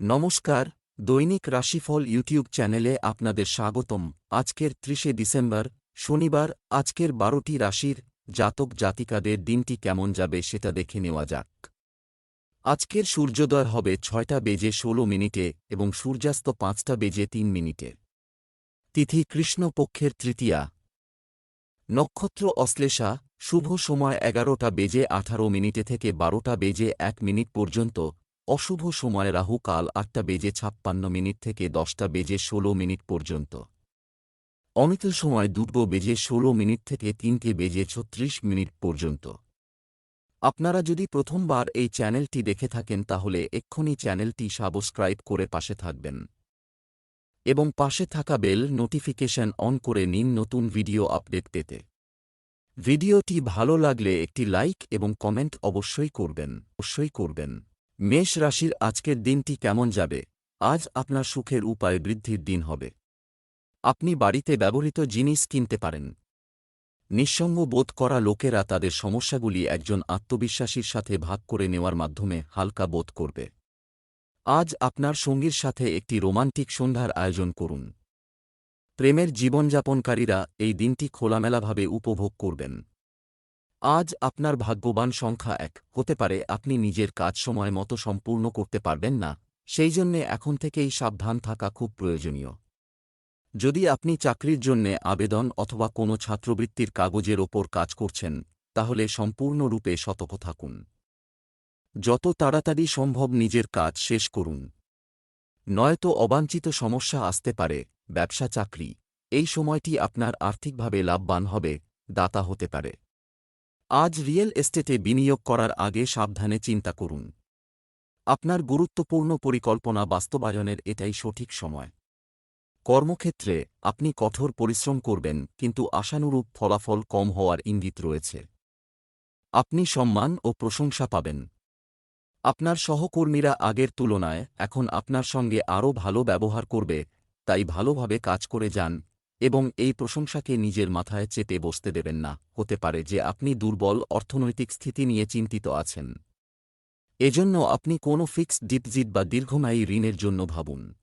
নমস্কার, দৈনিক রাশিফল ইউটিউব চ্যানেলে আপনাদের স্বাগতম। আজকের ত্রিশে ডিসেম্বর, শনিবার, আজকের বারোটি রাশির জাতক জাতিকাদের দিনটি কেমন যাবে সেটা দেখে নেওয়া যাক। আজকের সূর্যোদয় হবে ছয়টা বেজে ষোলো মিনিটে এবং সূর্যাস্ত পাঁচটা বেজে তিন মিনিটে। তিথি কৃষ্ণপক্ষের তৃতীয়া। নক্ষত্র অশ্লেষা, শুভ সময় এগারোটা বেজে আঠারো মিনিটে থেকে বারোটা বেজে এক মিনিট পর্যন্ত অশুভ সময় রাহু কাল আটটা বেজে ছাপ্পান্ন মিনিট থেকে দশটা বেজে ষোলো মিনিট পর্যন্ত। অমিত সময় দুটো বেজে ষোলো মিনিট থেকে তিনটে বেজে ছত্রিশ মিনিট পর্যন্ত। আপনারা যদি প্রথমবার এই চ্যানেলটি দেখে থাকেন তাহলে এক্ষুনি চ্যানেলটি সাবস্ক্রাইব করে পাশে থাকবেন। এবং পাশে থাকা বেল নোটিফিকেশন অন করে নিন নতুন ভিডিও আপডেট পেতে। ভিডিওটি ভালো লাগলে একটি লাইক এবং কমেন্ট অবশ্যই করবেন অবশ্যই করবেন। মেষ রাশির আজকের দিনটি কেমন যাবে? আজ আপনার সুখের উপায় বৃদ্ধির দিন হবে। আপনি বাড়িতে ব্যবহৃত জিনিস কিনতে পারেন। নিঃসঙ্গ বোধ করা লোকেরা তাদের সমস্যাগুলি একজন আত্মবিশ্বাসীর সাথে ভাগ করে নেওয়ার মাধ্যমে হালকা বোধ করবে। আজ আপনার সঙ্গীর সাথে একটি রোমান্টিক সন্ধ্যার আয়োজন করুন। প্রেমের জীবনযাপনকারীরা এই দিনটি খোলামেলাভাবে উপভোগ করবেন। আজ আপনার ভাগ্যবান সংখ্যা এক। হতে পারে আপনি নিজের কাজ সময় মতো সম্পূর্ণ করতে পারবেন না। সেই জন্যে এখন থেকেই সাবধান থাকা খুব প্রয়োজনীয়। যদি আপনি চাকরির জন্যে আবেদন অথবা কোনো ছাত্রবৃত্তির কাগজের ওপর কাজ করছেন, তাহলে সম্পূর্ণরূপে সতর্ক থাকুন। যত তাড়াতাড়ি সম্ভব নিজের কাজ শেষ করুন। নয়তো অবাঞ্ছিত সমস্যা আসতে পারে, ব্যবসা চাকরি। এই সময়টি আপনার আর্থিকভাবে লাভবান হবে, দাতা হতে পারে। আজ রিয়েল এস্টেটে বিনিয়োগ করার আগে সাবধানে চিন্তা করুন। আপনার গুরুত্বপূর্ণ পরিকল্পনা বাস্তবায়নের এটাই সঠিক সময়। কর্মক্ষেত্রে আপনি কঠোর পরিশ্রম করবেন, কিন্তু আশানুরূপ ফলাফল কম হওয়ার ইঙ্গিত রয়েছে। আপনি সম্মান ও প্রশংসা পাবেন। আপনার সহকর্মীরা আগের তুলনায় এখন আপনার সঙ্গে আরও ভালো ব্যবহার করবে, তাই ভালোভাবে কাজ করে যান এবং এই প্রশংসাকে নিজের মাথায় চেপে বসতে দেবেন না। হতে পারে যে আপনি দুর্বল অর্থনৈতিক স্থিতি নিয়ে চিন্তিত আছেন। এজন্য আপনি কোনো ফিক্সড ডিপজিট বা দীর্ঘমেয়ায়ী ঋণের জন্য ভাবুন।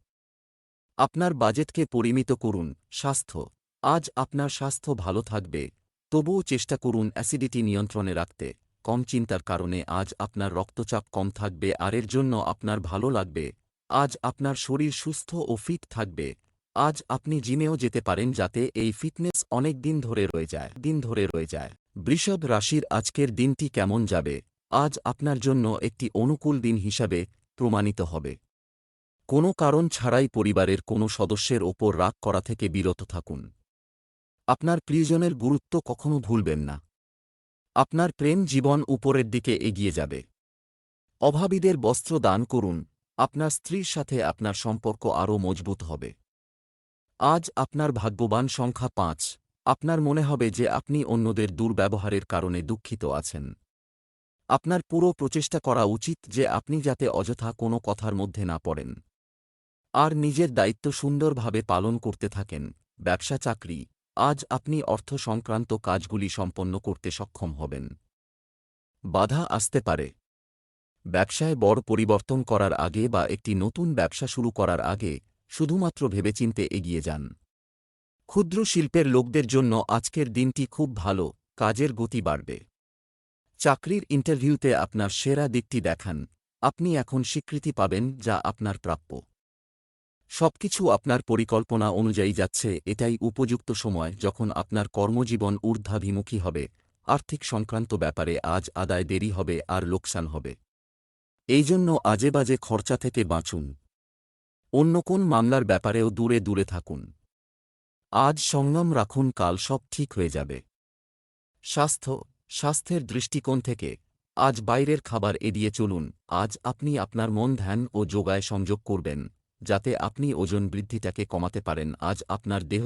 আপনার বাজেটকে পরিমিত করুন। স্বাস্থ্য। আজ আপনার স্বাস্থ্য ভালো থাকবে। তবুও চেষ্টা করুন অ্যাসিডিটি নিয়ন্ত্রণে রাখতে। কম চিন্তার কারণে আজ আপনার রক্তচাপ কম থাকবে আর এর জন্য আপনার ভালো লাগবে। আজ আপনার শরীর সুস্থ ও ফিট থাকবে। আজ আপনি জিমেও যেতে পারেন যাতে এই ফিটনেস অনেক দিন ধরে রয়ে যায়, দিন ধরে রয়ে যায়। বৃষভ রাশির আজকের দিনটি কেমন যাবে? আজ আপনার জন্য একটি অনুকূল দিন হিসাবে প্রমাণিত হবে। কোনো কারণ ছাড়াই পরিবারের কোনো সদস্যের ওপর রাগ করা থেকে বিরত থাকুন। আপনার প্রিয়জনের গুরুত্ব কখনো ভুলবেন না। আপনার প্রেম জীবন উপরের দিকে এগিয়ে যাবে। অভাবীদের বস্ত্র দান করুন। আপনার স্ত্রীর সাথে আপনার সম্পর্ক আরও মজবুত হবে। আজ আপনার ভাগ্যবান সংখ্যা পাঁচ। আপনার মনে হবে যে আপনি অন্যদের দুর্ব্যবহারের কারণে দুঃখিত আছেন। আপনার পুরো প্রচেষ্টা করা উচিত যে আপনি যাতে অযথা কোনো কথার মধ্যে না পড়েন। আর নিজের দায়িত্ব সুন্দরভাবে পালন করতে থাকেন। ব্যবসা, চাকরি, আজ আপনি অর্থ সংক্রান্ত কাজগুলি সম্পন্ন করতে সক্ষম হবেন। বাধা আসতে পারে। ব্যবসায় বড় পরিবর্তন করার আগে বা একটি নতুন ব্যবসা শুরু করার আগে শুধুমাত্র ভেবেচিন্তে এগিয়ে যান। ক্ষুদ্র শিল্পের লোকদের জন্য আজকের দিনটি খুব ভালো, কাজের গতি বাড়বে। চাকরির ইন্টারভিউতে আপনার সেরা দিকটি দেখান, আপনি এখন স্বীকৃতি পাবেন যা আপনার প্রাপ্য। সবকিছু আপনার পরিকল্পনা অনুযায়ী যাচ্ছে, এটাই উপযুক্ত সময় যখন আপনার কর্মজীবন ঊর্ধ্বাভিমুখী হবে, আর্থিক সংক্রান্ত ব্যাপারে আজ আদায় দেরি হবে আর লোকসান হবে। এই জন্য আজে বাজে খরচা থেকে বাঁচুন। অন্য কোন মামলার ব্যাপারেও দূরে দূরে থাকুন। আজ সংযম রাখুন, কাল সব ঠিক হয়ে যাবে। স্বাস্থ্য, স্বাস্থ্যের দৃষ্টিকোণ থেকে আজ বাইরের খাবার এড়িয়ে চলুন, আজ আপনি আপনার মন ধ্যান ও যোগায় সংযোগ করবেন, যাতে আপনি ওজন বৃদ্ধিটাকে কমাতে পারেন, আজ আপনার দেহ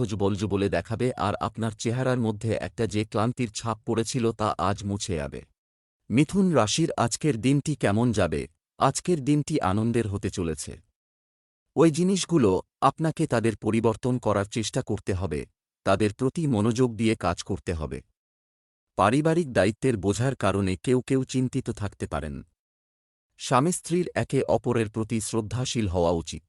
বলে দেখাবে আর আপনার চেহারার মধ্যে একটা যে ক্লান্তির ছাপ পড়েছিল তা আজ মুছে যাবে। মিথুন রাশির আজকের দিনটি কেমন যাবে? আজকের দিনটি আনন্দের হতে চলেছে। ওই জিনিসগুলো আপনাকে তাদের পরিবর্তন করার চেষ্টা করতে হবে, তাদের প্রতি মনোযোগ দিয়ে কাজ করতে হবে। পারিবারিক দায়িত্বের বোঝার কারণে কেউ কেউ চিন্তিত থাকতে পারেন। স্বামী স্ত্রীর একে অপরের প্রতি শ্রদ্ধাশীল হওয়া উচিত।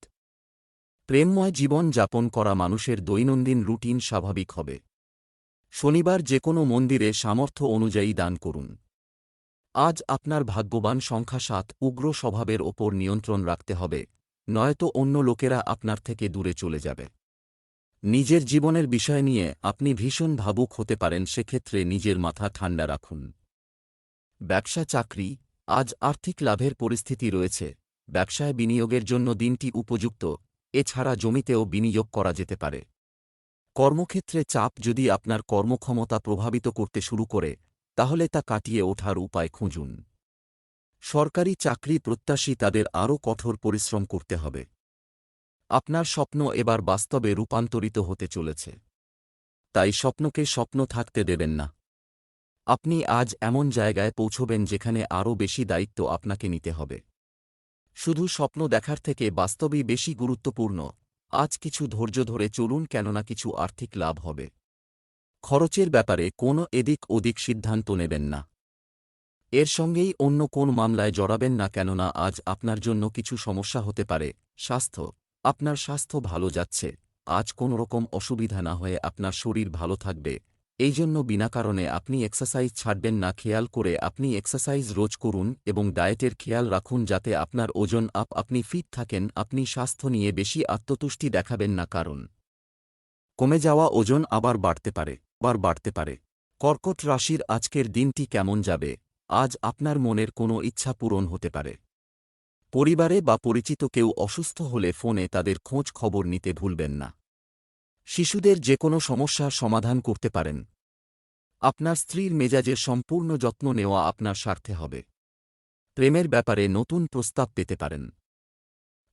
প্রেমময় জীবন যাপন করা মানুষের দৈনন্দিন রুটিন স্বাভাবিক হবে। শনিবার যে কোনো মন্দিরে সামর্থ্য অনুযায়ী দান করুন। আজ আপনার ভাগ্যবান সংখ্যা সাত উগ্র স্বভাবের ওপর নিয়ন্ত্রণ রাখতে হবে। নয়তো অন্য লোকেরা আপনার থেকে দূরে চলে যাবে। নিজের জীবনের বিষয় নিয়ে আপনি ভীষণ ভাবুক হতে পারেন, সেক্ষেত্রে নিজের মাথা ঠান্ডা রাখুন। ব্যবসা চাকরি, আজ আর্থিক লাভের পরিস্থিতি রয়েছে। ব্যবসায় বিনিয়োগের জন্য দিনটি উপযুক্ত, এছাড়া জমিতেও বিনিয়োগ করা যেতে পারে। কর্মক্ষেত্রে চাপ যদি আপনার কর্মক্ষমতা প্রভাবিত করতে শুরু করে, তাহলে তা কাটিয়ে ওঠার উপায় খুঁজুন। সরকারি চাকরি প্রত্যাশী তাদের আরও কঠোর পরিশ্রম করতে হবে। আপনার স্বপ্ন এবার বাস্তবে রূপান্তরিত হতে চলেছে। তাই স্বপ্নকে স্বপ্ন থাকতে দেবেন না। আপনি আজ এমন জায়গায় পৌঁছবেন যেখানে আরও বেশি দায়িত্ব আপনাকে নিতে হবে। শুধু স্বপ্ন দেখার থেকে বাস্তবই বেশি গুরুত্বপূর্ণ। আজ কিছু ধৈর্য ধরে চলুন কেননা কিছু আর্থিক লাভ হবে। খরচের ব্যাপারে কোনো এদিক ওদিক সিদ্ধান্ত নেবেন না। এর সঙ্গেই অন্য কোন মামলায় জড়াবেন না কেননা আজ আপনার জন্য কিছু সমস্যা হতে পারে। স্বাস্থ্য। আপনার স্বাস্থ্য ভালো যাচ্ছে। আজ কোনো রকম অসুবিধা না হয়ে আপনার শরীর ভালো থাকবে। এই জন্য বিনা কারণে আপনি এক্সারসাইজ ছাড়বেন না। খেয়াল করে আপনি এক্সারসাইজ রোজ করুন এবং ডায়েটের খেয়াল রাখুন যাতে আপনার ওজন আপ, আপনি ফিট থাকেন, আপনি স্বাস্থ্য নিয়ে বেশি আত্মতুষ্টি দেখাবেন না কারণ কমে যাওয়া ওজন আবার বাড়তে পারে, আবার বাড়তে পারে। কর্কট রাশির আজকের দিনটি কেমন যাবে? আজ আপনার মনের কোনো ইচ্ছা পূরণ হতে পারে। পরিবারে বা পরিচিত কেউ অসুস্থ হলে ফোনে তাদের খোঁজ খবর নিতে ভুলবেন না। শিশুদের যে কোনো সমস্যার সমাধান করতে পারেন। আপনার স্ত্রীর মেজাজের সম্পূর্ণ যত্ন নেওয়া আপনার স্বার্থে হবে। প্রেমের ব্যাপারে নতুন প্রস্তাব পেতে পারেন।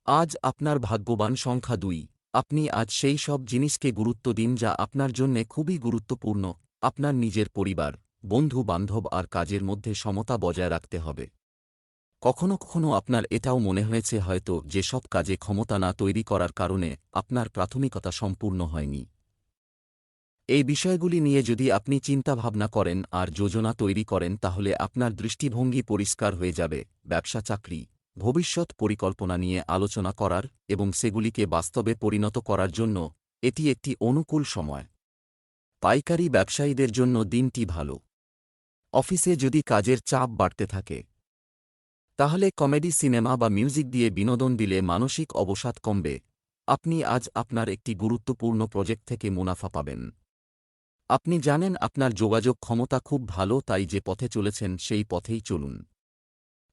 আজ আপনার ভাগ্যবান সংখ্যা দুই। আপনি আজ সেই সব জিনিসকে গুরুত্ব দিন যা আপনার জন্যে খুবই গুরুত্বপূর্ণ, আপনার নিজের পরিবার। বন্ধু বান্ধব আর কাজের মধ্যে সমতা বজায় রাখতে হবে। কখনো কখনো আপনার এটাও মনে হয়েছে হয়তো যে সব কাজে ক্ষমতা না তৈরি করার কারণে আপনার প্রাথমিকতা সম্পূর্ণ হয়নি। এই বিষয়গুলি নিয়ে যদি আপনি চিন্তাভাবনা করেন আর যোজনা তৈরি করেন তাহলে আপনার দৃষ্টিভঙ্গি পরিষ্কার হয়ে যাবে, ব্যবসা, চাকরি, ভবিষ্যৎ পরিকল্পনা নিয়ে আলোচনা করার এবং সেগুলিকে বাস্তবে পরিণত করার জন্য এটি একটি অনুকূল সময়। পাইকারি ব্যবসায়ীদের জন্য দিনটি ভালো। অফিসে যদি কাজের চাপ বাড়তে থাকে, তাহলে কমেডি সিনেমা বা মিউজিক দিয়ে বিনোদন দিলে মানসিক অবসাদ কমবে। আপনি আজ আপনার একটি গুরুত্বপূর্ণ প্রজেক্ট থেকে মুনাফা পাবেন। আপনি জানেন আপনার যোগাযোগ ক্ষমতা খুব ভালো, তাই যে পথে চলেছেন সেই পথেই চলুন।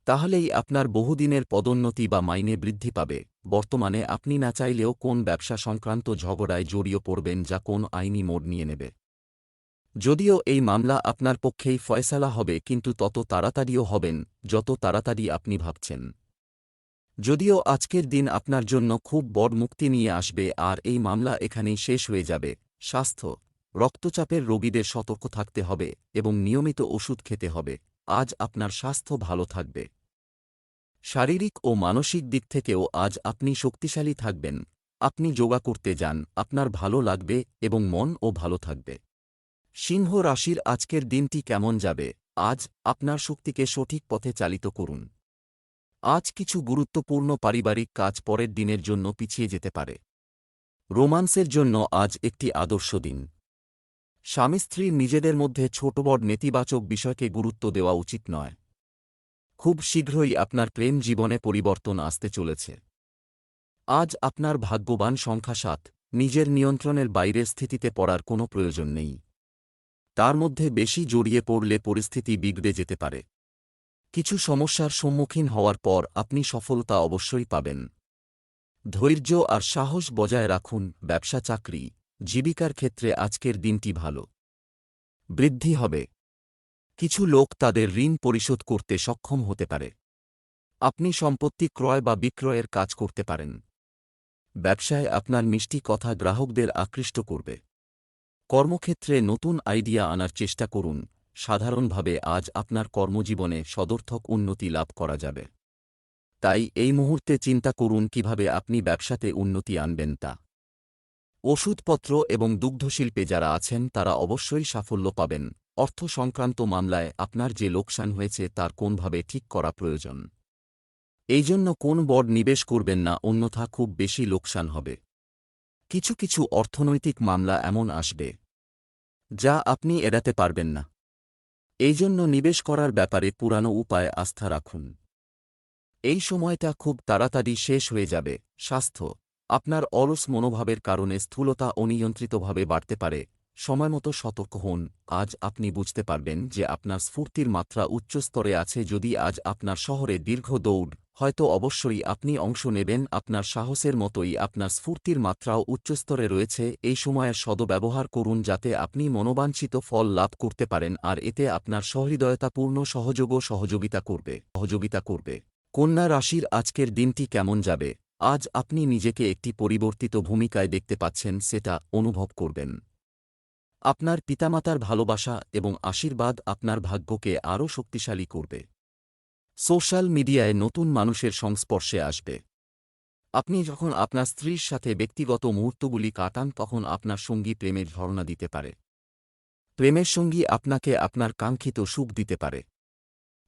তাহলেই আপনার বহুদিনের পদোন্নতি বা মাইনে বৃদ্ধি পাবে। বর্তমানে আপনি না চাইলেও কোন ব্যবসা সংক্রান্ত ঝগড়ায় জড়িয়ে পড়বেন যা কোন আইনি মোড় নিয়ে নেবে। যদিও এই মামলা আপনার পক্ষেই ফয়সালা হবে, কিন্তু তত তাড়াতাড়িও হবেন, যত তাড়াতাড়ি আপনি ভাবছেন। যদিও আজকের দিন আপনার জন্য খুব বড় মুক্তি নিয়ে আসবে, আর এই মামলা এখানেই শেষ হয়ে যাবে। স্বাস্থ্য, রক্তচাপের রোগীদের সতর্ক থাকতে হবে এবং নিয়মিত ওষুধ খেতে হবে। আজ আপনার স্বাস্থ্য ভালো থাকবে। শারীরিক ও মানসিক দিক থেকেও আজ আপনি শক্তিশালী থাকবেন। আপনি যোগা করতে যান, আপনার ভালো লাগবে এবং মনও ভালো থাকবে। সিংহ রাশির আজকের দিনটি কেমন যাবে? আজ আপনার শক্তিকে সঠিক পথে চালিত করুন। আজ কিছু গুরুত্বপূর্ণ পারিবারিক কাজ পরের দিনের জন্য পিছিয়ে যেতে পারে। রোমান্সের জন্য আজ একটি আদর্শ দিন। স্বামী স্ত্রী নিজেদের মধ্যে ছোট বড় নেতিবাচক বিষয়কে গুরুত্ব দেওয়া উচিত নয়। খুব শীঘ্রই আপনার প্রেম জীবনে পরিবর্তন আসতে চলেছে। আজ আপনার ভাগ্যবান সংখ্যা সাত। নিজের নিয়ন্ত্রণের বাইরের স্থিতিতে পড়ার কোনো প্রয়োজন নেই। তার মধ্যে বেশি জড়িয়ে পড়লে পরিস্থিতি বিগড়ে যেতে পারে। কিছু সমস্যার সম্মুখীন হওয়ার পর আপনি সফলতা অবশ্যই পাবেন। ধৈর্য আর সাহস বজায় রাখুন, ব্যবসা, চাকরি, জীবিকার ক্ষেত্রে আজকের দিনটি ভালো। বৃদ্ধি হবে। কিছু লোক তাদের ঋণ পরিশোধ করতে সক্ষম হতে পারে। আপনি সম্পত্তি ক্রয় বা বিক্রয়ের কাজ করতে পারেন। ব্যবসায় আপনার মিষ্টি কথা গ্রাহকদের আকৃষ্ট করবে। কর্মক্ষেত্রে নতুন আইডিয়া আনার চেষ্টা করুন। সাধারণভাবে আজ আপনার কর্মজীবনে সদর্থক উন্নতি লাভ করা যাবে। তাই এই মুহূর্তে চিন্তা করুন কীভাবে আপনি ব্যবসাতে উন্নতি আনবেন তা। ওষুধপত্র এবং দুগ্ধশিল্পে যারা আছেন, তারা অবশ্যই সাফল্য পাবেন। অর্থ সংক্রান্ত মামলায় আপনার যে লোকসান হয়েছে, তার কোনভাবে ঠিক করা প্রয়োজন। এই জন্য কোন বড নিবেশ করবেন না, অন্যথা খুব বেশি লোকসান হবে। কিছু কিছু অর্থনৈতিক মামলা এমন আসবে যা আপনি এড়াতে পারবেন না। এই জন্য নিবেশ করার ব্যাপারে পুরানো উপায় আস্থা রাখুন। এই সময়টা খুব তাড়াতাড়ি শেষ হয়ে যাবে। স্বাস্থ্য, আপনার অলস মনোভাবের কারণে স্থূলতা অনিয়ন্ত্রিতভাবে বাড়তে পারে। সময়মতো সতর্ক হন। আজ আপনি বুঝতে পারবেন যে আপনার স্ফূর্তির মাত্রা উচ্চ স্তরে আছে যদি আজ আপনার শহরে দীর্ঘ দৌড়, হয়তো অবশ্যই আপনি অংশ নেবেন। আপনার সাহসের মতোই আপনার স্ফূর্তির মাত্রাও উচ্চস্তরে রয়েছে। এই সময়ের সদব্যবহার করুন যাতে আপনি মনোবাঞ্ছিত ফল লাভ করতে পারেন আর এতে আপনার সহৃদয়তাপূর্ণ সহযোগও সহযোগিতা করবে। সহযোগিতা করবে। কন্যা রাশির আজকের দিনটি কেমন যাবে? আজ আপনি নিজেকে একটি পরিবর্তিত ভূমিকায় দেখতে পাচ্ছেন, সেটা অনুভব করবেন। আপনার পিতামাতার ভালোবাসা এবং আশীর্বাদ আপনার ভাগ্যকে আরও শক্তিশালী করবে। সোশ্যাল মিডিয়ায় নতুন মানুষের সংস্পর্শে আসবে। আপনি যখন আপনার স্ত্রীর সাথে ব্যক্তিগত মুহূর্তগুলি কাটান, তখন আপনার সঙ্গী প্রেমের ঝর্ণা দিতে পারে। প্রেমের সঙ্গী আপনাকে আপনার কাঙ্ক্ষিত সুখ দিতে পারে।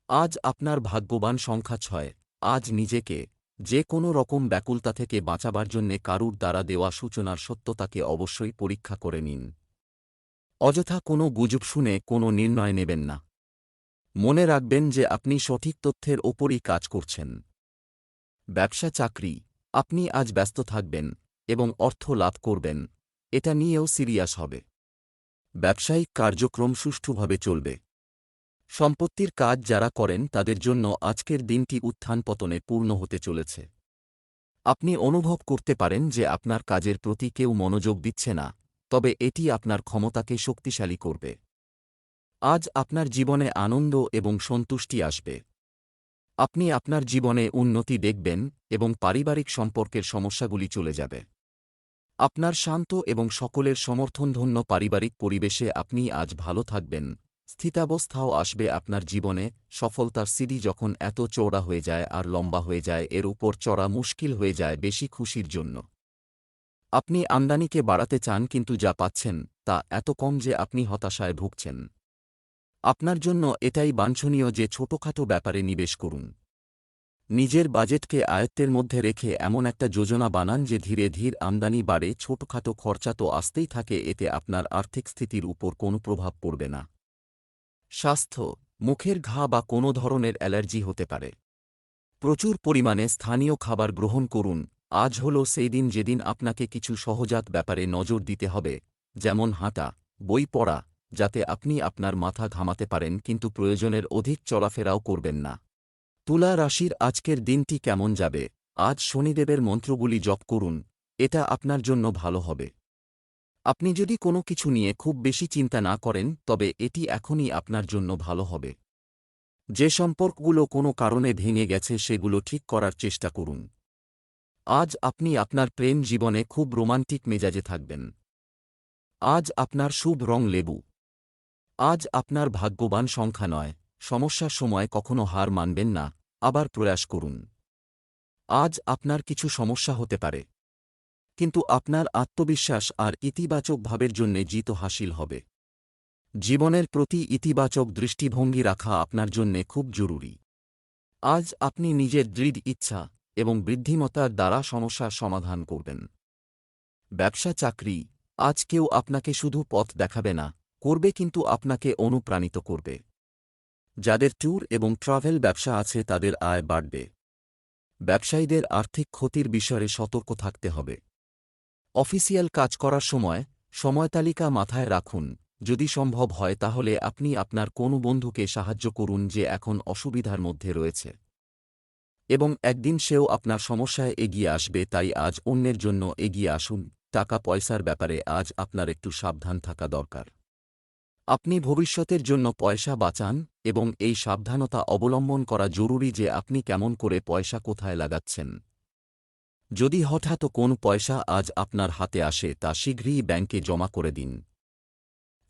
আজ আপনার ভাগ্যবান সংখ্যা ছয়। আজ নিজেকে যে কোনো রকম ব্যাকুলতা থেকে বাঁচাবার জন্যে কারুর দ্বারা দেওয়া সূচনার সত্যতাকে অবশ্যই পরীক্ষা করে নিন। অযথা কোনো গুজব শুনে কোনো নির্ণয় নেবেন না। মনে রাখবেন যে আপনি সঠিক তথ্যের ওপরই কাজ করছেন। ব্যবসা চাকরি, আপনি আজ ব্যস্ত থাকবেন এবং অর্থ লাভ করবেন, এটা নিয়েও সিরিয়াস হবে। ব্যবসায়িক কার্যক্রম সুষ্ঠুভাবে চলবে। সম্পত্তির কাজ যারা করেন তাদের জন্য আজকের দিনটি উত্থান পতনে পূর্ণ হতে চলেছে। আপনি অনুভব করতে পারেন যে আপনার কাজের প্রতি কেউ মনোযোগ দিচ্ছে না। তবে এটি আপনার ক্ষমতাকে শক্তিশালী করবে। আজ আপনার জীবনে আনন্দ এবং সন্তুষ্টি আসবে। আপনি আপনার জীবনে উন্নতি দেখবেন এবং পারিবারিক সম্পর্কের সমস্যাগুলি চলে যাবে। আপনার শান্ত এবং সকলের সমর্থনধন্য পারিবারিক পরিবেশে আপনি আজ ভালো থাকবেন। স্থিতাবস্থাও আসবে আপনার জীবনে, সফলতার সিডি যখন এত চওড়া হয়ে যায় আর লম্বা হয়ে যায়, এর উপর চড়া মুশকিল হয়ে যায় বেশি খুশির জন্য। আপনি আমদানিকে বাড়াতে চান কিন্তু যা পাচ্ছেন তা এত কম যে আপনি হতাশায় ভুগছেন। আপনার জন্য এটাই বাঞ্ছনীয় যে ছোটখাটো ব্যাপারে নিবেশ করুন। নিজের বাজেটকে আয়ত্তের মধ্যে রেখে এমন একটা যোজনা বানান যে ধীরে ধীর আমদানি বাড়ে, ছোটখাটো খরচা তো আসতেই থাকে, এতে আপনার আর্থিক স্থিতির উপর কোনো প্রভাব পড়বে না। স্বাস্থ্য, মুখের ঘা বা কোনো ধরনের অ্যালার্জি হতে পারে। প্রচুর পরিমাণে স্থানীয় খাবার গ্রহণ করুন আজ হল সেই দিন যেদিন আপনাকে কিছু সহজাত ব্যাপারে নজর দিতে হবে, যেমন হাঁটা, বই পড়া, যাতে আপনি আপনার মাথা ঘামাতে পারেন কিন্তু প্রয়োজনের অধিক চলাফেরাও করবেন না। তুলা রাশির আজকের দিনটি কেমন যাবে? আজ শনিদেবের মন্ত্রগুলি জপ করুন, এটা আপনার জন্য ভালো হবে। আপনি যদি কোনো কিছু নিয়ে খুব বেশি চিন্তা না করেন, তবে এটি এখনই আপনার জন্য ভালো হবে। যে সম্পর্কগুলো কোনো কারণে ভেঙে গেছে সেগুলো ঠিক করার চেষ্টা করুন। আজ আপনি আপনার প্রেম জীবনে খুব রোমান্টিক মেজাজে থাকবেন। আজ আপনার শুভ রং লেবু। আজ আপনার ভাগ্যবান সংখ্যা নয়, সমস্যার সময় কখনো হার মানবেন না, আবার প্রয়াস করুন। আজ আপনার কিছু সমস্যা হতে পারে। কিন্তু আপনার আত্মবিশ্বাস আর ইতিবাচক ভাবের জন্যে জিত হাসিল হবে। জীবনের প্রতি ইতিবাচক দৃষ্টিভঙ্গি রাখা আপনার জন্যে খুব জরুরি। আজ আপনি নিজের দৃঢ় ইচ্ছা এবং বৃদ্ধিমতার দ্বারা সমস্যার সমাধান করবেন। ব্যবসা চাকরি, আজ কেউ আপনাকে শুধু পথ দেখাবে না, করবে কিন্তু আপনাকে অনুপ্রাণিত করবে। যাদের ট্যুর এবং ট্রাভেল ব্যবসা আছে তাদের আয় বাড়বে। ব্যবসায়ীদের আর্থিক ক্ষতির বিষয়ে সতর্ক থাকতে হবে। অফিসিয়াল কাজ করার সময় সময়তালিকা মাথায় রাখুন। যদি সম্ভব হয় তাহলে আপনি আপনার কোনো বন্ধুকে সাহায্য করুন যে এখন অসুবিধার মধ্যে রয়েছে। এবং একদিন সেও আপনার সমস্যায় এগিয়ে আসবে, তাই আজ অন্যের জন্য এগিয়ে আসুন। টাকা পয়সার ব্যাপারে আজ আপনার একটু সাবধান থাকা দরকার। আপনি ভবিষ্যতের জন্য পয়সা বাঁচান এবং এই সাবধানতা অবলম্বন করা জরুরি যে আপনি কেমন করে পয়সা কোথায় লাগাচ্ছেন। যদি হঠাৎ কোন পয়সা আজ আপনার হাতে আসে, তা শীঘ্রই ব্যাংকে জমা করে দিন।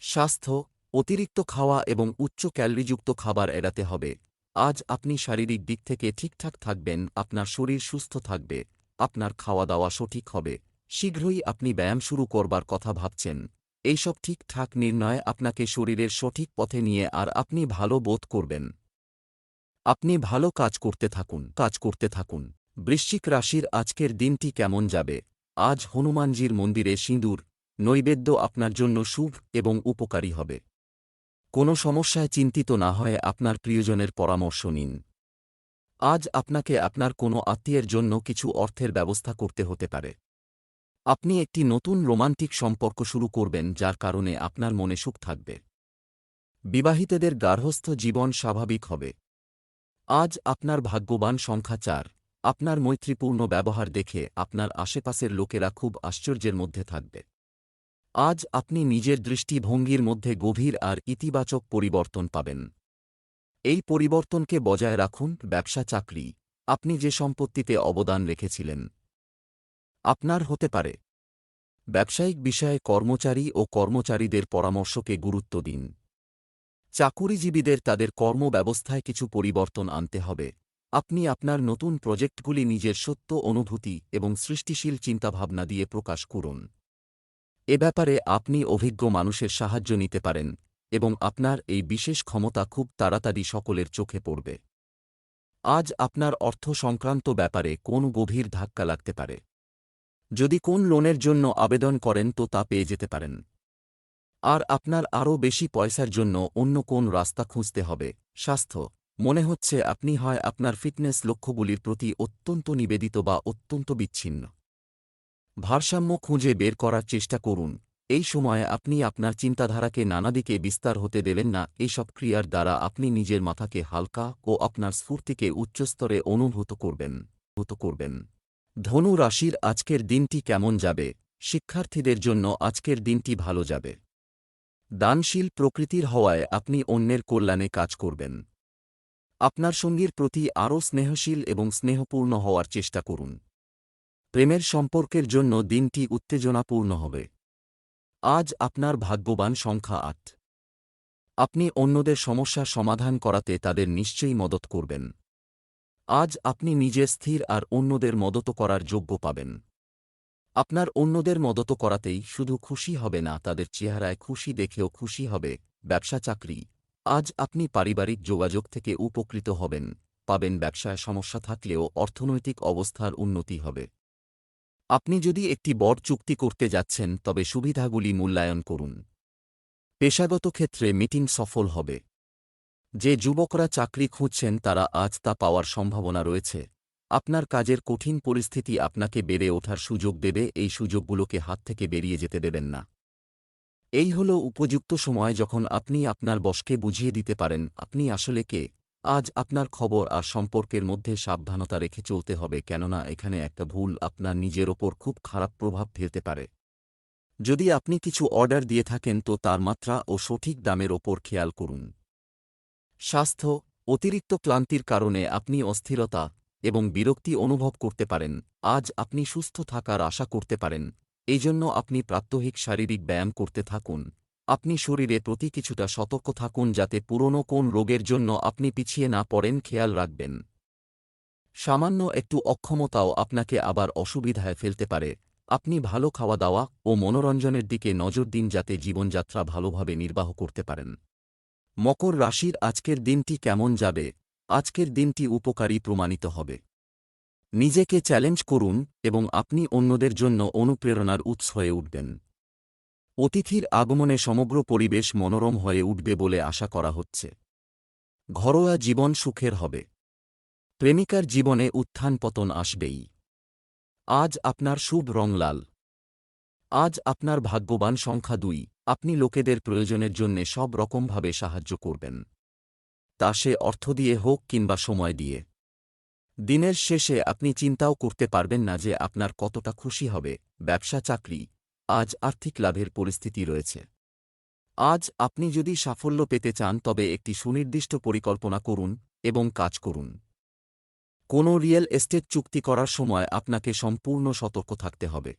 স্বাস্থ্য, অতিরিক্ত খাওয়া এবং উচ্চ ক্যালোরিযুক্ত খাবার এড়াতে হবে। আজ আপনি শারীরিক দিক থেকে ঠিকঠাক থাকবেন, আপনার শরীর সুস্থ থাকবে, আপনার খাওয়া দাওয়া সঠিক হবে, শীঘ্রই আপনি ব্যায়াম শুরু করবার কথা ভাবছেন। এইসব ঠিকঠাক নির্ণয় আপনাকে শরীরের সঠিক পথে নিয়ে আর আপনি ভালো বোধ করবেন। আপনি ভালো কাজ করতে থাকুন, কাজ করতে থাকুন। বৃশ্চিক রাশির আজকের দিনটি কেমন যাবে? আজ হনুমানজির মন্দিরে সিঁদুর, নৈবেদ্য আপনার জন্য শুভ এবং উপকারী হবে। কোনো সমস্যায় চিন্তিত না হয়ে আপনার প্রিয়জনের পরামর্শ নিন। আজ আপনাকে আপনার কোনো আত্মীয়ের জন্য কিছু অর্থের ব্যবস্থা করতে হতে পারে। আপনি একটি নতুন রোমান্টিক সম্পর্ক শুরু করবেন যার কারণে আপনার মনে সুখ থাকবে। বিবাহিতদের গার্হস্থ্য জীবন স্বাভাবিক হবে। আজ আপনার ভাগ্যবান সংখ্যা চার। আপনার মৈত্রীপূর্ণ ব্যবহার দেখে আপনার আশেপাশের লোকেরা খুব আশ্চর্যের মধ্যে থাকবে। আজ আপনি নিজের দৃষ্টিভঙ্গির মধ্যে গভীর আর ইতিবাচক পরিবর্তন পাবেন। এই পরিবর্তনকে বজায় রাখুন ব্যবসা চাকরি। আপনি যে সম্পত্তিতে অবদান রেখেছিলেন, আপনার হতে পারে। ব্যবসায়িক বিষয়ে কর্মচারী ও কর্মচারীদের পরামর্শকে গুরুত্ব দিন। চাকুরিজীবীদের তাদের কর্মব্যবস্থায় কিছু পরিবর্তন আনতে হবে। আপনি আপনার নতুন প্রজেক্টগুলি নিজের সত্য অনুভূতি এবং সৃষ্টিশীল চিন্তাভাবনা দিয়ে প্রকাশ করুন। এ ব্যাপারে আপনি অভিজ্ঞ মানুষের সাহায্য নিতে পারেন, এবং আপনার এই বিশেষ ক্ষমতা খুব তাড়াতাড়ি সকলের চোখে পড়বে। আজ আপনার অর্থ সংক্রান্ত ব্যাপারে কোন গভীর ধাক্কা লাগতে পারে। যদি কোন লোনের জন্য আবেদন করেন তো তা পেয়ে যেতে পারেন। আর আপনার আরও বেশি পয়সার জন্য অন্য কোন রাস্তা খুঁজতে হবে, স্বাস্থ্য। মনে হচ্ছে আপনি হয় আপনার ফিটনেস লক্ষ্যগুলির প্রতি অত্যন্ত নিবেদিত বা অত্যন্ত বিচ্ছিন্ন। ভারসাম্য খুঁজে বের করার চেষ্টা করুন। এই সময়ে আপনি আপনার চিন্তাধারাকে নানা দিকে বিস্তার হতে দেবেন না। এইসব ক্রিয়ার দ্বারা আপনি নিজের মাথাকে হালকা ও আপনার স্ফূর্তিকে উচ্চস্তরে অনুভূত করবেন। করবেন। ধনু রাশির আজকের দিনটি কেমন যাবে? শিক্ষার্থীদের জন্য আজকের দিনটি ভালো যাবে। দানশীল প্রকৃতির হওয়ায় আপনি অন্যের কল্যাণে কাজ করবেন। আপনার সঙ্গীর প্রতি আরও স্নেহশীল এবং স্নেহপূর্ণ হওয়ার চেষ্টা করুন। প্রেমের সম্পর্কের জন্য দিনটি উত্তেজনাপূর্ণ হবে। আজ আপনার ভাগ্যবান সংখ্যা আট। আপনি অন্যদের সমস্যা সমাধান করাতে তাদের নিশ্চয়ই মদত করবেন। আজ আপনি নিজে স্থির আর অন্যদের মদত করার যোগ্য পাবেন। আপনার অন্যদের মদত করাতেই শুধু খুশি হবে না, তাদের চেহারায় খুশি দেখেও খুশি হবে ব্যবসা চাকরি। আজ আপনি পারিবারিক যোগাযোগ থেকে উপকৃত হবেন, পাবেন ব্যবসায় সমস্যা থাকলেও অর্থনৈতিক অবস্থার উন্নতি হবে। আপনি যদি একটি বড় চুক্তি করতে যাচ্ছেন, তবে সুবিধাগুলি মূল্যায়ন করুন। পেশাগত ক্ষেত্রে মিটিং সফল হবে। যে যুবকরা চাকরি খুঁজছেন, তারা আজ তা পাওয়ার সম্ভাবনা রয়েছে। আপনার কাজের কঠিন পরিস্থিতি আপনাকে বেড়ে ওঠার সুযোগ দেবে, এই সুযোগগুলোকে হাত থেকে বেরিয়ে যেতে দেবেন না। এই হল উপযুক্ত সময় যখন আপনি আপনার বসকে বুঝিয়ে দিতে পারেন, আপনি আসলে কে? আজ আপনার খবর আর সম্পর্কের মধ্যে সাবধানতা রেখে চলতে হবে কেননা এখানে একটা ভুল আপনার নিজের ওপর খুব খারাপ প্রভাব ফেলতে পারে। যদি আপনি কিছু অর্ডার দিয়ে থাকেন তো তার মাত্রা ও সঠিক দামের ওপর খেয়াল করুন। স্বাস্থ্য, অতিরিক্ত ক্লান্তির কারণে আপনি অস্থিরতা এবং বিরক্তি অনুভব করতে পারেন। আজ আপনি সুস্থ থাকার আশা করতে পারেন। এই জন্য আপনি প্রাত্যহিক শারীরিক ব্যায়াম করতে থাকুন। আপনি শরীরে প্রতি কিছুটা সতর্ক থাকুন যাতে পুরনো কোন রোগের জন্য আপনি পিছিয়ে না পড়েন, খেয়াল রাখবেন। সামান্য একটু অক্ষমতাও আপনাকে আবার অসুবিধায় ফেলতে পারে। আপনি ভালো খাওয়া দাওয়া ও মনোরঞ্জনের দিকে নজর দিন যাতে জীবনযাত্রা ভালোভাবে নির্বাহ করতে পারেন। মকর রাশির আজকের দিনটি কেমন যাবে? আজকের দিনটি উপকারী প্রমাণিত হবে। নিজেকে চ্যালেঞ্জ করুন এবং আপনি অন্যদের জন্য অনুপ্রেরণার উৎস হয়ে উঠবেন। অতিথির আগমনে সমগ্র পরিবেশ মনোরম হয়ে উঠবে বলে আশা করা হচ্ছে। ঘরোয়া জীবন সুখের হবে। প্রেমিকার জীবনে উত্থান পতন আসবেই। আজ আপনার শুভ রং লাল। আজ আপনার ভাগ্যবান সংখ্যা দুই। আপনি লোকেদের প্রয়োজনের জন্যে সব রকমভাবে সাহায্য করবেন। তা সে অর্থ দিয়ে হোক কিংবা সময় দিয়ে। দিনের শেষে আপনি চিন্তাও করতে পারবেন না যে আপনার কতটা খুশি হবে। ব্যবসা, চাকরি আজ আর্থিক লাভের পরিস্থিতি রয়েছে। আজ আপনি যদি সাফল্য পেতে চান, তবে একটি সুনির্দিষ্ট পরিকল্পনা করুন এবং কাজ করুন। কোনো রিয়েল এস্টেট চুক্তি করার সময় আপনাকে সম্পূর্ণ সতর্ক থাকতে হবে।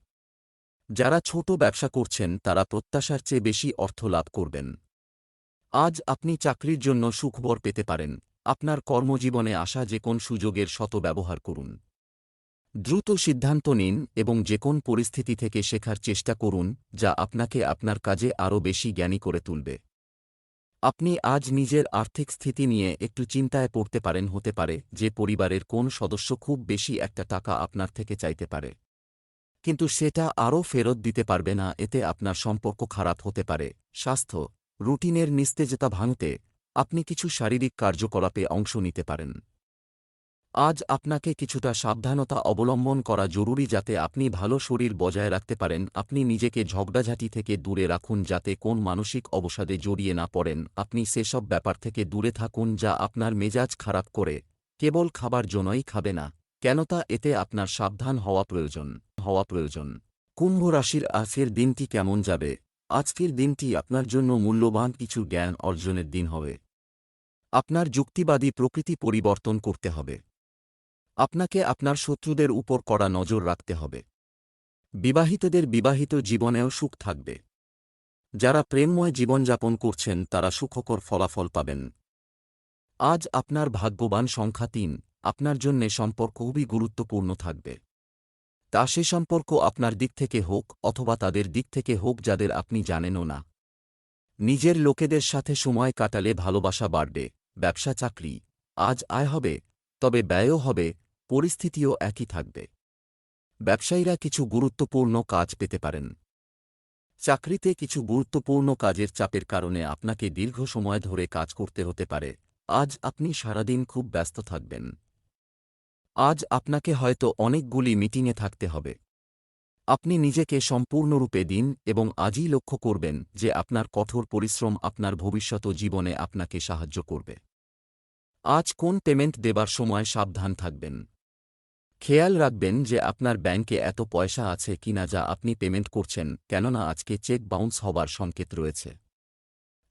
যারা ছোট ব্যবসা করছেন, তারা প্রত্যাশার চেয়ে বেশি অর্থ লাভ করবেন। আজ আপনি চাকরির জন্য সুখবর পেতে পারেন। আপনার কর্মজীবনে আসা যে কোন সুযোগের শত ব্যবহার করুন। দ্রুত সিদ্ধান্ত নিন এবং যে কোন পরিস্থিতি থেকে শেখার চেষ্টা করুন, যা আপনাকে আপনার কাজে আরও বেশি জ্ঞানী করে তুলবে। আপনি আজ নিজের আর্থিক স্থিতি নিয়ে একটু চিন্তায় পড়তে পারেন, হতে পারে যে পরিবারের কোন সদস্য খুব বেশি একটা টাকা আপনার থেকে চাইতে পারে। কিন্তু সেটা আরও ফেরত দিতে পারবে না, এতে আপনার সম্পর্ক খারাপ হতে পারে। স্বাস্থ্য, রুটিনের নিস্তেজতা ভাঙতে আপনি কিছু শারীরিক কার্যকলাপে অংশ নিতে পারেন। আজ আপনাকে কিছুটা সাবধানতা অবলম্বন করা জরুরি যাতে আপনি ভালো শরীর বজায় রাখতে পারেন। আপনি নিজেকে ঝগড়াঝাঁটি থেকে দূরে রাখুন যাতে কোন মানসিক অবসাদে জড়িয়ে না পড়েন। আপনি সেসব ব্যাপার থেকে দূরে থাকুন যা আপনার মেজাজ খারাপ করে। কেবল খাবার জন্যই খাবে না। কেন তা এতে আপনার সাবধান হওয়া প্রয়োজন। হওয়া প্রয়োজন। কুম্ভ রাশির আজকের দিনটি কেমন যাবে? আজকের দিনটি আপনার জন্য মূল্যবান কিছু জ্ঞান অর্জনের দিন হবে। আপনার যুক্তিবাদী প্রকৃতি পরিবর্তন করতে হবে। আপনাকে আপনার শত্রুদের উপর কড়া নজর রাখতে হবে। বিবাহিতদের বিবাহিত জীবনেও সুখ থাকবে। যারা প্রেমময় জীবনযাপন করছেন, তারা সুখকর ফলাফল পাবেন। আজ আপনার ভাগ্যবান সংখ্যা তিন, আপনার জন্যে সম্পর্ক খুবই গুরুত্বপূর্ণ থাকবে। তা সে সম্পর্ক আপনার দিক থেকে হোক অথবা তাদের দিক থেকে হোক যাদের আপনি জানেনও না। নিজের লোকেদের সাথে সময় কাটালে ভালোবাসা বাড়বে, ব্যবসা, চাকরি, আজ আয় হবে, তবে ব্যয়ও হবে পরিস্থিতিও একই থাকবে। ব্যবসায়ীরা কিছু গুরুত্বপূর্ণ কাজ পেতে পারেন। চাকরিতে কিছু গুরুত্বপূর্ণ কাজের চাপের কারণে আপনাকে দীর্ঘ সময় ধরে কাজ করতে হতে পারে। আজ আপনি সারাদিন খুব ব্যস্ত থাকবেন। আজ আপনাকে হয়তো অনেকগুলি মিটিংয়ে থাকতে হবে। আপনি নিজেকে সম্পূর্ণরূপে দিন এবং আজই লক্ষ্য করবেন যে আপনার কঠোর পরিশ্রম আপনার ভবিষ্যৎ জীবনে আপনাকে সাহায্য করবে। আজ কোন পেমেন্ট দেবার সময় সাবধান থাকবেন। খেয়াল রাখবেন যে আপনার ব্যাংকে এত পয়সা আছে কিনা যা আপনি পেমেন্ট করছেন, কেননা আজকে চেক বাউন্স হবার সংকেত রয়েছে।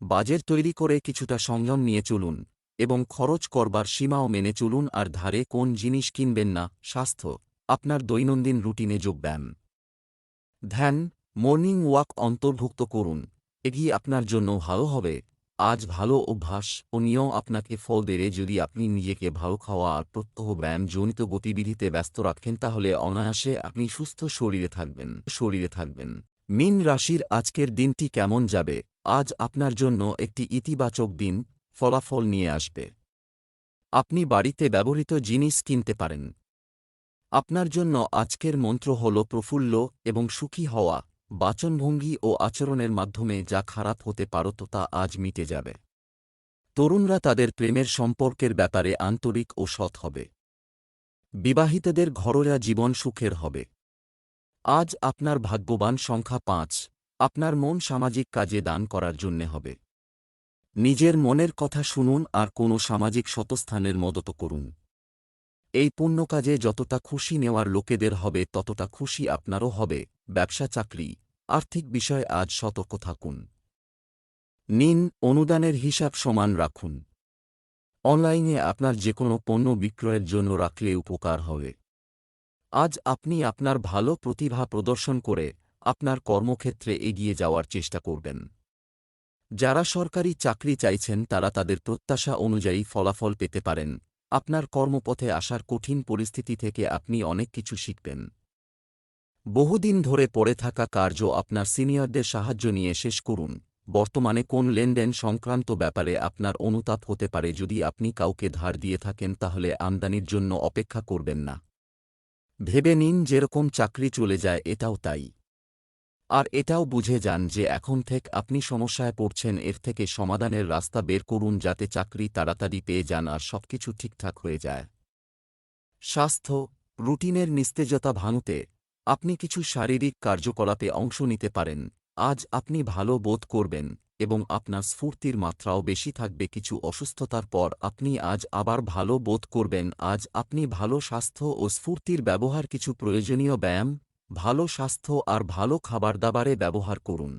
বাজেট তৈরি করে কিছুটা সংযম নিয়ে চলুন, এবং খরচ করবার সীমাও মেনে চলুন আর ধারে কোন জিনিস কিনবেন না, স্বাস্থ্য, আপনার দৈনন্দিন রুটিনে যোগব্যায়াম ধ্যান, মর্নিং ওয়াক অন্তর্ভুক্ত করুন, এগিয়ে আপনার জন্য ভালো হবে। আজ ভালো অভ্যাস ও নিয়ম আপনাকে ফল দেবে। যদি আপনি নিজেকে ভালো খাওয়া আর প্রত্যহ ব্যায়ামজনিত গতিবিধিতে ব্যস্ত রাখেন, তাহলে অনায়াসে আপনি সুস্থ শরীরে থাকবেন শরীরে থাকবেন। মিন রাশির আজকের দিনটি কেমন যাবে? আজ আপনার জন্য একটি ইতিবাচক দিন, ফলাফল নিয়ে আসবে। আপনি বাড়িতে ব্যবহৃত জিনিস কিনতে পারেন। আপনার জন্য আজকের মন্ত্র হল প্রফুল্ল এবং সুখী হওয়া। বাচনভঙ্গি ও আচরণের মাধ্যমে যা খারাপ হতে পারত তা আজ মিটে যাবে। তরুণরা তাদের প্রেমের সম্পর্কের ব্যাপারে আন্তরিক ও সৎ হবে। বিবাহিতদের ঘরোয়া জীবন সুখের হবে। আজ আপনার ভাগ্যবান সংখ্যা পাঁচ, আপনার মন সামাজিক কাজে দান করার জন্যে হবে। নিজের মনের কথা শুনুন আর কোনো সামাজিক শতস্থানের মদত করুন। এই পুণ্য কাজে যতটা খুশি নেওয়ার লোকেদের হবে ততটা খুশি আপনারও হবে ব্যবসা চাকরি আর্থিক বিষয়ে আজ সতর্ক থাকুন। নিন অনুদানের হিসাব সমান রাখুন। অনলাইনে আপনার যে কোনো পণ্য বিক্রয়ের জন্য রাখলে উপকার হবে। আজ আপনি আপনার ভালো প্রতিভা প্রদর্শন করে আপনার কর্মক্ষেত্রে এগিয়ে যাওয়ার চেষ্টা করবেন। যারা সরকারি চাকরি চাইছেন তারা তাদের প্রত্যাশা অনুযায়ী ফলাফল পেতে পারেন। আপনার কর্মপথে আসার কঠিন পরিস্থিতি থেকে আপনি অনেক কিছু শিখবেন। বহুদিন ধরে পড়ে থাকা কার্য আপনার সিনিয়রদের সাহায্য নিয়ে শেষ করুন। বর্তমানে কোন লেনদেন সংক্রান্ত ব্যাপারে আপনার অনুতাপ হতে পারে যদি আপনি কাউকে ধার দিয়ে থাকেন তাহলে আমদানির জন্য অপেক্ষা করবেন না। ভেবে নিন যেরকম চাকরি চলে যায় এটাও তাই। আর এটাও বুঝে যান যে এখন থেকে আপনি সমস্যায় পড়ছেন, এর থেকে সমাধানের রাস্তা বের করুন যাতে চাকরি তাড়াতাড়ি পেয়ে যান আর সবকিছু ঠিকঠাক হয়ে যায়। স্বাস্থ্য, রুটিনের নিস্তেজতা ভাঙতে আপনি কিছু শারীরিক কার্যকলাপে অংশ নিতে পারেন। আজ আপনি ভালো বোধ করবেন এবং আপনার স্ফূর্তির মাত্রাও বেশি থাকবে। কিছু অসুস্থতার পর আপনি আজ আবার ভালো বোধ করবেন। আজ আপনি ভালো স্বাস্থ্য ও স্ফূর্তির ব্যবহার, কিছু প্রয়োজনীয় ব্যায়াম, ভালো স্বাস্থ্য আর ভালো খাবার দাবারে ব্যবহার করুন।